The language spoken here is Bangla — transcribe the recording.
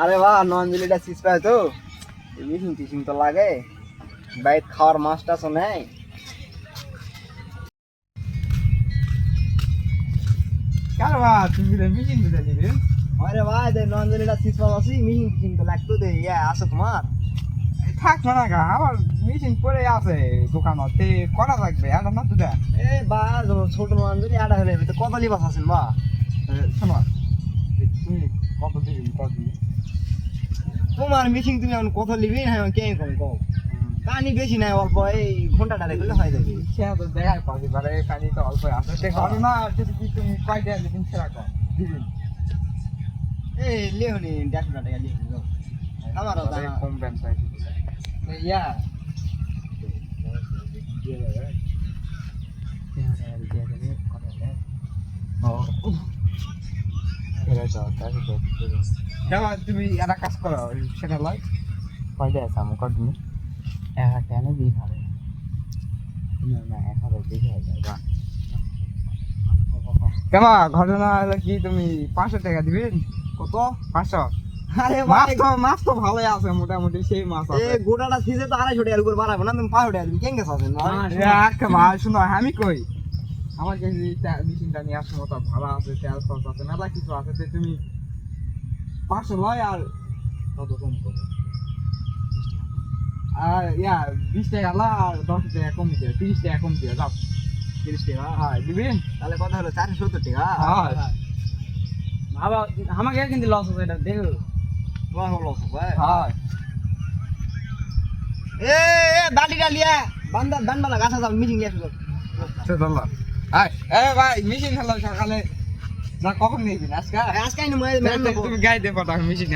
আরে বাহ নঞ্জলিটা চিজ পায় তো। মিশিং টিশিং তো লাগে। বাইক খাওয়ার মাছ টাছও নেই। কার বা তুমি রে মিটিং দিতে দিবে? আরে ভাই যে নঞ্জলিটা চিজ পাওয়া আছি মিশিং টিশিং তো লাগতো দে ইয়া তোমার। থাক না গা আমার মিটিং পড়ে আছে দোকানতে করা লাগবে? আর না তো এ বা ছোট নঞ্জলি আটা হলে তো কত লিবাস আছেন বা। শোনো তুমি কত দিবি কত দিবি? তোমার মিশিং তুমি এখন কত লিবি না কে কম কম কানি বেশি নাই অল্প এই ঘন্টাটা রেখে হয়ে যাবে সে তো দেখাই পাবি বারে কানি তো অল্প আছে দেখো না যদি কি তুমি কয়টা দিন ছেড়া কর দিবি এই লিওনি দেড়শো টাকা লিখে দাও আমারও বারে জানা কম ব্যান চাই ইয়া তুমি একটা কাজ করো সেটা লয়। কয়টা আছে? আমার কত দিন এক হাজার টাকা দিয়ে খাবে না না এক হাজার দিয়ে খাবে বা ঘটনা হলো কি তুমি পাঁচশো টাকা দিবেন কত? পাঁচশো। আরে মাছ তো মাছ তো ভালোই আছে মোটামুটি সেই মাছ গোটাটা সিজে তো আড়াইশো টাকার উপর বাড়াবো না তুমি পাঁচশো টাকা তুমি কেন গেছো আছেন ভাই শুনো আমি কই? আমার কাছে মেশিনটা নিয়ে আসার মতো ভালো আছে তেল খরচ আছে মেলা কিছু আছে তো তুমি পাঁচশো লয় আর কত কম করো। আর ইয়া বিশ টাকা লা আর দশ টাকা কম দিয়ে তিরিশ টাকা কম দিয়ে যাও। তিরিশ টাকা? হ্যাঁ দিবেন তাহলে কথা হলো চারশো সত্তর টাকা? হ্যাঁ। বাবা আমাকে কিন্তু লস হচ্ছে এটা দেখো। তোমার হলো ভাই হ্যাঁ। এ এ বাটিটা লিয়া বান্দা দান্ডালা গাছা যাও মিটিং নিয়ে আসো আয় এ ভাই মেশিন হলো সকালে। না কখন নিয়ে আজকে? আজকে তুমি গাই দেবো মেশিন